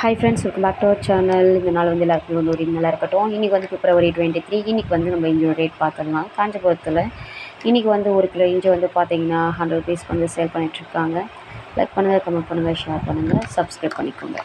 Hi friends welcome back to our channel இந்த நாள் வந்து எல்லாருக்குமே வந்து ஒரு நல்லா இருக்கட்டும். இன்றைக்கி வந்து பிப்ரவரி டுவெண்ட்டி த்ரீ இன்றைக்கி வந்து நம்ம இஞ்சியோட ரேட் பார்த்துடலாம். காஞ்சிபுரத்தில் இன்றைக்கி வந்து ஒரு கிலோ இஞ்சி வந்து பார்த்தீங்கன்னா ஹண்ட்ரட் ருபீஸ் வந்து சேல் பண்ணிகிட்ருக்காங்க லைக் பண்ணுங்கள் கமெண்ட் பண்ணுங்கள் ஷேர் பண்ணுங்கள் சப்ஸ்கிரைப் பண்ணிக்கோங்க.